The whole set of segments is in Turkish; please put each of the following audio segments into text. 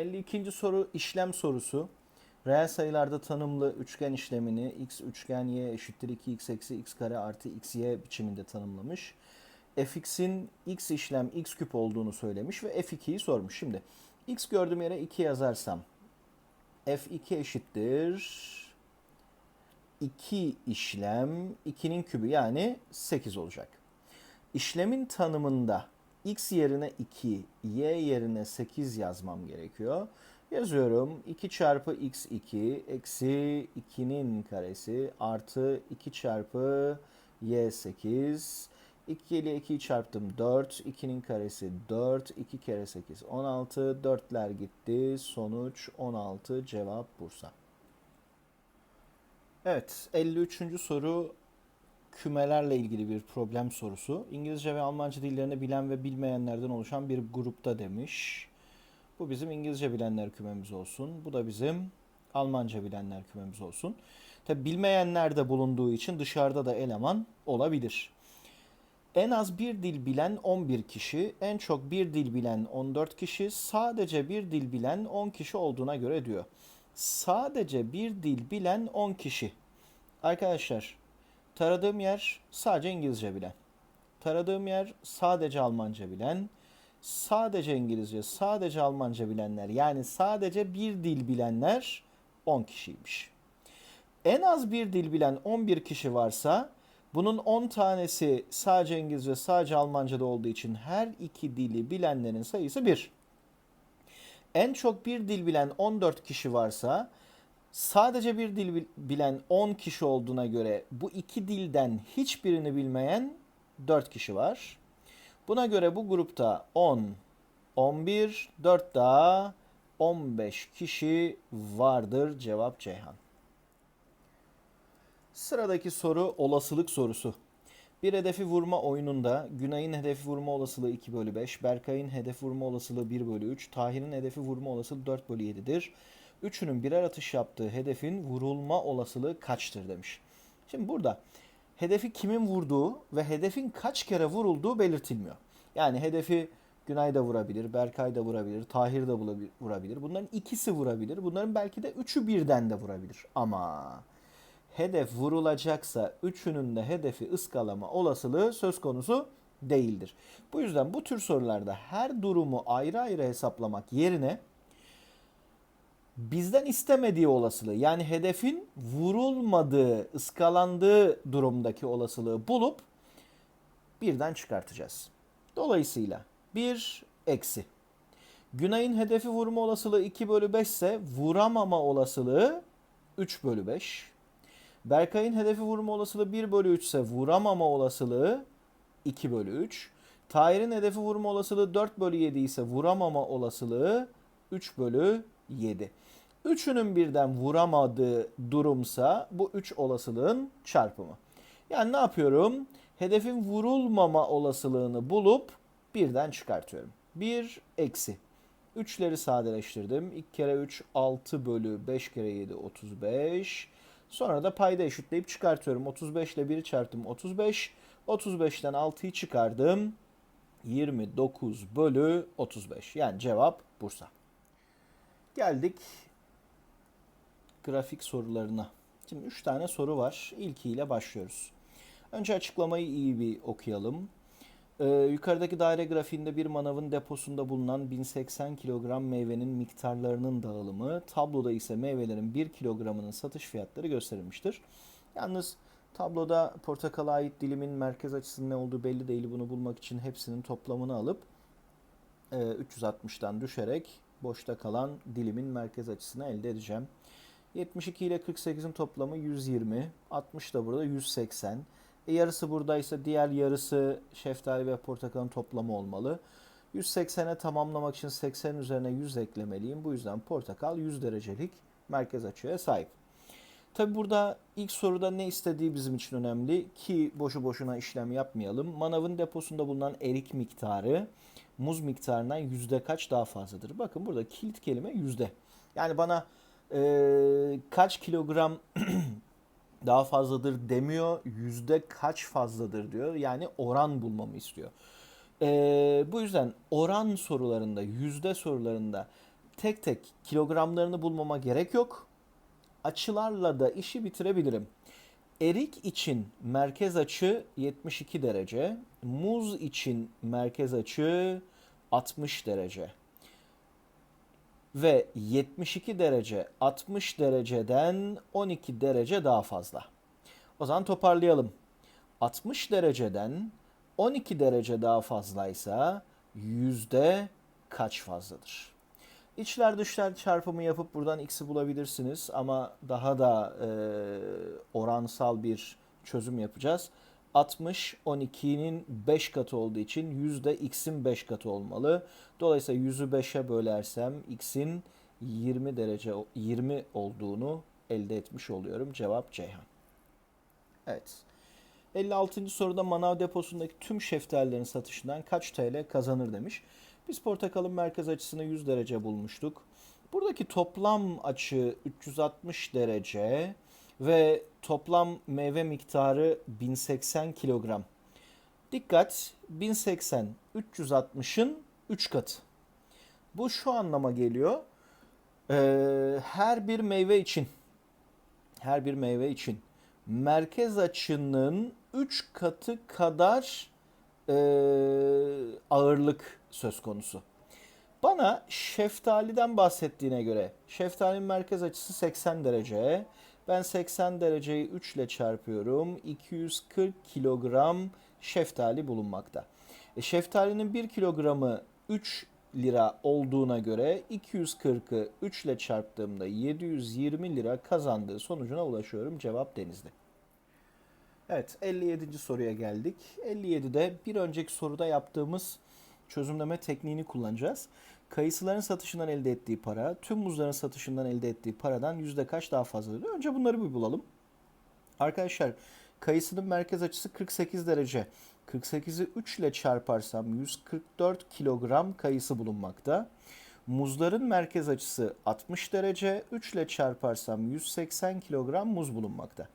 52. soru işlem sorusu. Reel sayılarda tanımlı üçgen işlemini x üçgen y eşittir 2x eksi x kare artı xy biçiminde tanımlamış. fx'in x işlem x küp olduğunu söylemiş ve f2'yi sormuş. Şimdi x gördüğüm yere 2 yazarsam f2 eşittir 2 işlem 2'nin kübü yani 8 olacak. İşlemin tanımında x yerine 2, y yerine 8 yazmam gerekiyor. Yazıyorum 2 çarpı x2 eksi 2'nin karesi artı 2 çarpı y8. 2 ile 2'yi çarptım 4. 2'nin karesi 4. 2 kere 8 16. 4'ler gitti. Sonuç 16. Cevap Bursa. Evet 53. soru kümelerle ilgili bir problem sorusu. İngilizce ve Almanca dillerini bilen ve bilmeyenlerden oluşan bir grupta demiş. Bu bizim İngilizce bilenler kümemiz olsun. Bu da bizim Almanca bilenler kümemiz olsun. Tabi bilmeyenler de bulunduğu için dışarıda da eleman olabilir. En az bir dil bilen 11 kişi, en çok bir dil bilen 14 kişi, sadece bir dil bilen 10 kişi olduğuna göre diyor. Sadece bir dil bilen 10 kişi. Arkadaşlar, taradığım yer sadece İngilizce bilen. Taradığım yer sadece Almanca bilen. Sadece İngilizce, sadece Almanca bilenler yani sadece bir dil bilenler 10 kişiymiş. En az bir dil bilen 11 kişi varsa bunun 10 tanesi sadece İngilizce, sadece Almanca'da olduğu için her iki dili bilenlerin sayısı 1. En çok bir dil bilen 14 kişi varsa sadece bir dil bilen 10 kişi olduğuna göre bu iki dilden hiçbirini bilmeyen 4 kişi var. Buna göre bu grupta 10, 11, 4 daha 15 kişi vardır. Cevap Ceyhan. Sıradaki soru olasılık sorusu. Bir hedefi vurma oyununda Günay'ın hedefi vurma olasılığı 2 bölü 5, Berkay'ın hedefi vurma olasılığı 1 bölü 3, Tahir'in hedefi vurma olasılığı 4 bölü 7'dir. Üçünün birer atış yaptığı hedefin vurulma olasılığı kaçtır demiş. Şimdi burada hedefi kimin vurduğu ve hedefin kaç kere vurulduğu belirtilmiyor. Yani hedefi Günay da vurabilir, Berkay da vurabilir, Tahir de vurabilir. Bunların ikisi vurabilir. Bunların belki de üçü birden de vurabilir. Ama hedef vurulacaksa üçünün de hedefi ıskalama olasılığı söz konusu değildir. Bu yüzden bu tür sorularda her durumu ayrı ayrı hesaplamak yerine bizden istemediği olasılığı yani hedefin vurulmadığı, ıskalandığı durumdaki olasılığı bulup birden çıkartacağız. Dolayısıyla 1 eksi. Günay'ın hedefi vurma olasılığı 2 bölü 5 ise vuramama olasılığı 3 bölü 5. Berkay'ın hedefi vurma olasılığı 1 bölü 3 ise vuramama olasılığı 2 bölü 3. Tahir'in hedefi vurma olasılığı 4 bölü 7 ise vuramama olasılığı 3 bölü 7. Üçünün birden vuramadığı durumsa bu 3 olasılığın çarpımı. Yani ne yapıyorum? Hedefin vurulmama olasılığını bulup birden çıkartıyorum. 1 eksi. 3'leri sadeleştirdim. 2 kere 3 6 bölü 5 kere 7 35. Sonra da payda eşitleyip çıkartıyorum. 35 ile 1'i çarptım 35. 35'ten 6'yı çıkardım. 29 bölü 35. Yani cevap Bursa. Geldik grafik sorularına. Şimdi 3 tane soru var. İlkiyle başlıyoruz. Önce açıklamayı iyi bir okuyalım. Ee, yukarıdaki daire grafiğinde bir manavın deposunda bulunan 1080 kilogram meyvenin miktarlarının dağılımı, tabloda ise meyvelerin 1 kilogramının satış fiyatları gösterilmiştir. Yalnız tabloda portakala ait dilimin merkez açısının ne olduğu belli değil. Bunu bulmak için hepsinin toplamını alıp e, 360'tan düşerek boşta kalan dilimin merkez açısını elde edeceğim. 72 ile 48'in toplamı 120, 60 da burada 180. E yarısı buradaysa diğer yarısı şeftali ve portakalın toplamı olmalı. 180'e tamamlamak için 80 üzerine 100 eklemeliyim. Bu yüzden portakal 100 derecelik merkez açıya sahip. Tabi burada ilk soruda ne istediği bizim için önemli ki boşu boşuna işlem yapmayalım. Manavın deposunda bulunan erik miktarı muz miktarından yüzde kaç daha fazladır? Bakın burada kilit kelime yüzde. Yani bana e, kaç kilogram daha fazladır demiyor. Yüzde kaç fazladır diyor. Yani oran bulmamı istiyor. Ee, bu yüzden oran sorularında, yüzde sorularında tek tek kilogramlarını bulmama gerek yok. Açılarla da işi bitirebilirim. Erik için merkez açı 72 derece, muz için merkez açı 60 derece. Ve 72 derece 60 dereceden 12 derece daha fazla. O zaman toparlayalım. 60 dereceden 12 derece daha fazlaysa yüzde kaç fazladır? İçler dışlar çarpımı yapıp buradan x'i bulabilirsiniz ama daha da e, oransal bir çözüm yapacağız. 60 12'nin 5 katı olduğu için yüzde x'in 5 katı olmalı. Dolayısıyla 100'ü 5'e bölersem x'in 20 derece 20 olduğunu elde etmiş oluyorum. Cevap Ceyhan. Evet. 56. soruda manav deposundaki tüm şeftalilerin satışından kaç TL kazanır demiş. Biz portakalın merkez açısını 100 derece bulmuştuk. Buradaki toplam açı 360 derece ve toplam meyve miktarı 1080 kilogram. Dikkat 1080 360'ın 3 katı. Bu şu anlama geliyor. Ee, her bir meyve için her bir meyve için merkez açının 3 katı kadar e, ağırlık söz konusu. Bana şeftaliden bahsettiğine göre şeftalinin merkez açısı 80 derece. Ben 80 dereceyi 3 ile çarpıyorum. 240 kilogram şeftali bulunmakta. E, şeftalinin 1 kilogramı 3 lira olduğuna göre 240'ı 3 ile çarptığımda 720 lira kazandığı sonucuna ulaşıyorum. Cevap Denizli. Evet 57. soruya geldik. 57'de bir önceki soruda yaptığımız çözümleme tekniğini kullanacağız. Kayısıların satışından elde ettiği para, tüm muzların satışından elde ettiği paradan yüzde kaç daha fazladır? Önce bunları bir bulalım. Arkadaşlar kayısının merkez açısı 48 derece. 48'i 3 ile çarparsam 144 kilogram kayısı bulunmakta. Muzların merkez açısı 60 derece. 3 ile çarparsam 180 kilogram muz bulunmakta.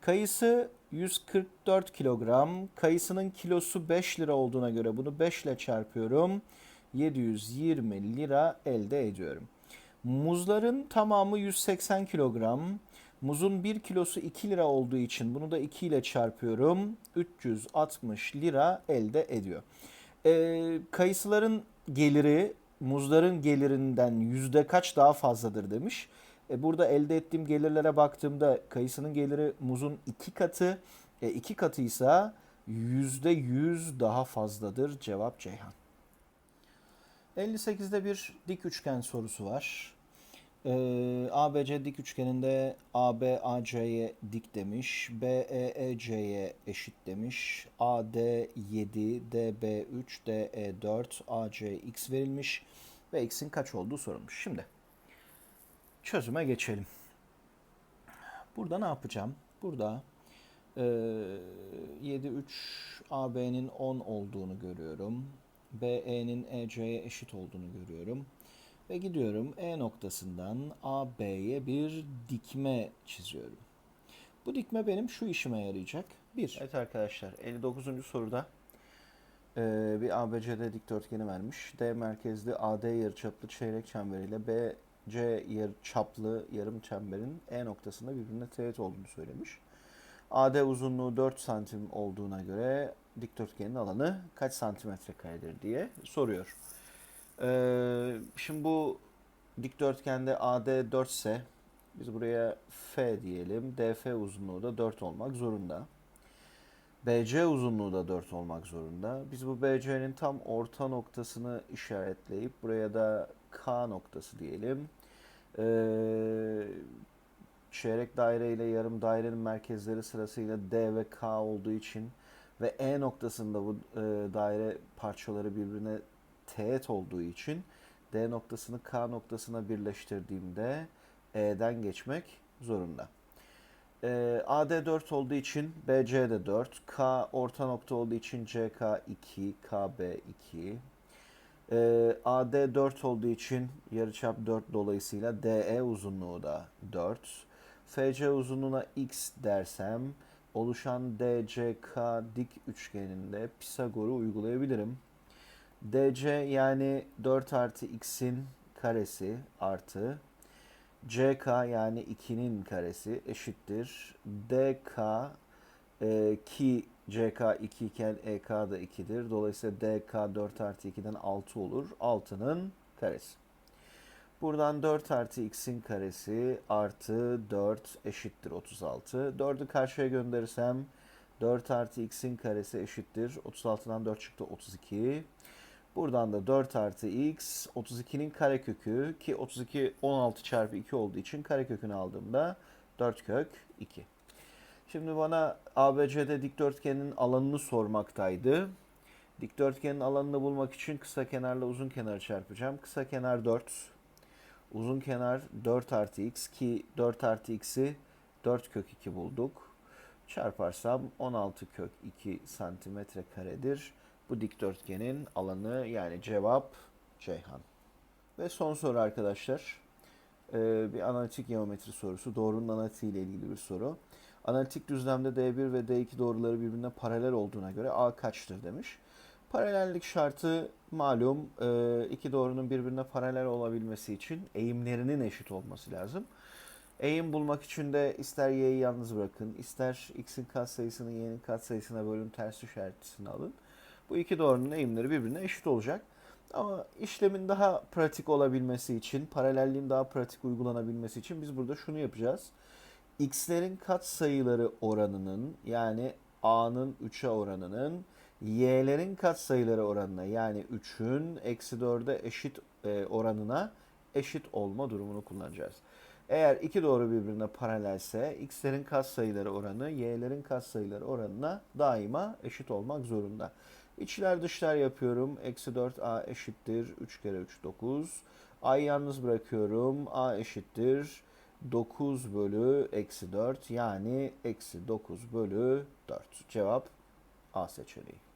Kayısı 144 kilogram. Kayısının kilosu 5 lira olduğuna göre bunu 5 ile çarpıyorum. 720 lira elde ediyorum. Muzların tamamı 180 kilogram. Muzun 1 kilosu 2 lira olduğu için bunu da 2 ile çarpıyorum. 360 lira elde ediyor. Ee, kayısıların geliri muzların gelirinden yüzde kaç daha fazladır demiş. E, burada elde ettiğim gelirlere baktığımda kayısının geliri muzun 2 katı. 2 e, katıysa yüzde yüz daha fazladır. Cevap Ceyhan. 58'de bir dik üçgen sorusu var. Ee, ABC dik üçgeninde AB AC'ye dik demiş. BE EC'ye eşit demiş. AD 7, DB 3, DE 4, AC x verilmiş ve x'in kaç olduğu sorulmuş. Şimdi çözüme geçelim. Burada ne yapacağım? Burada e, 7 3 AB'nin 10 olduğunu görüyorum. BE'nin EC'ye eşit olduğunu görüyorum. Ve gidiyorum E noktasından AB'ye bir dikme çiziyorum. Bu dikme benim şu işime yarayacak. 1. Evet arkadaşlar 59. soruda e, bir ABCD dikdörtgeni vermiş. D merkezli AD yarıçaplı çeyrek çemberiyle BC yarıçaplı yarım çemberin E noktasında birbirine teğet olduğunu söylemiş. AD uzunluğu 4 santim olduğuna göre dikdörtgenin alanı kaç santimetre karedir diye soruyor. Ee, şimdi bu dikdörtgende AD 4 ise biz buraya F diyelim. DF uzunluğu da 4 olmak zorunda. BC uzunluğu da 4 olmak zorunda. Biz bu BC'nin tam orta noktasını işaretleyip buraya da K noktası diyelim. Ee, çeyrek daire ile yarım dairenin merkezleri sırasıyla D ve K olduğu için ve E noktasında bu e, daire parçaları birbirine teğet olduğu için D noktasını K noktasına birleştirdiğimde E'den geçmek zorunda. E, AD 4 olduğu için BC de 4. K orta nokta olduğu için CK 2, KB 2. E, AD 4 olduğu için yarıçap 4 dolayısıyla DE uzunluğu da 4. FC uzunluğuna x dersem oluşan DCK dik üçgeninde Pisagor'u uygulayabilirim. DC yani 4 artı x'in karesi artı CK yani 2'nin karesi eşittir. DK e, ki CK 2 iken EK da 2'dir. Dolayısıyla DK 4 artı 2'den 6 olur. 6'nın karesi. Buradan 4 artı x'in karesi artı 4 eşittir 36. 4'ü karşıya gönderirsem 4 artı x'in karesi eşittir. 36'dan 4 çıktı 32. Buradan da 4 artı x 32'nin karekökü ki 32 16 çarpı 2 olduğu için karekökünü aldığımda 4 kök 2. Şimdi bana ABCD dikdörtgenin alanını sormaktaydı. Dikdörtgenin alanını bulmak için kısa kenarla uzun kenarı çarpacağım. Kısa kenar 4. Uzun kenar 4 artı x ki 4 artı x'i 4 kök 2 bulduk. Çarparsam 16 kök 2 santimetre karedir. Bu dikdörtgenin alanı yani cevap Ceyhan. Ve son soru arkadaşlar. Ee, bir analitik geometri sorusu. Doğrunun analitiği ile ilgili bir soru. Analitik düzlemde D1 ve D2 doğruları birbirine paralel olduğuna göre A kaçtır demiş. Paralellik şartı malum e, iki doğrunun birbirine paralel olabilmesi için eğimlerinin eşit olması lazım. Eğim bulmak için de ister y'yi yalnız bırakın, ister x'in katsayısını y'nin katsayısına bölün ters işaretlisini alın. Bu iki doğrunun eğimleri birbirine eşit olacak. Ama işlemin daha pratik olabilmesi için, paralelliğin daha pratik uygulanabilmesi için biz burada şunu yapacağız. x'lerin katsayıları oranının yani a'nın 3'e oranının y'lerin katsayıları oranına yani 3'ün eksi 4'e eşit e, oranına eşit olma durumunu kullanacağız. Eğer iki doğru birbirine paralelse x'lerin katsayıları oranı y'lerin katsayıları oranına daima eşit olmak zorunda. İçler dışlar yapıyorum. Eksi 4a eşittir. 3 kere 3 9. a'yı yalnız bırakıyorum. a eşittir. 9 bölü eksi 4 yani eksi 9 bölü 4. Cevap A seçeneği.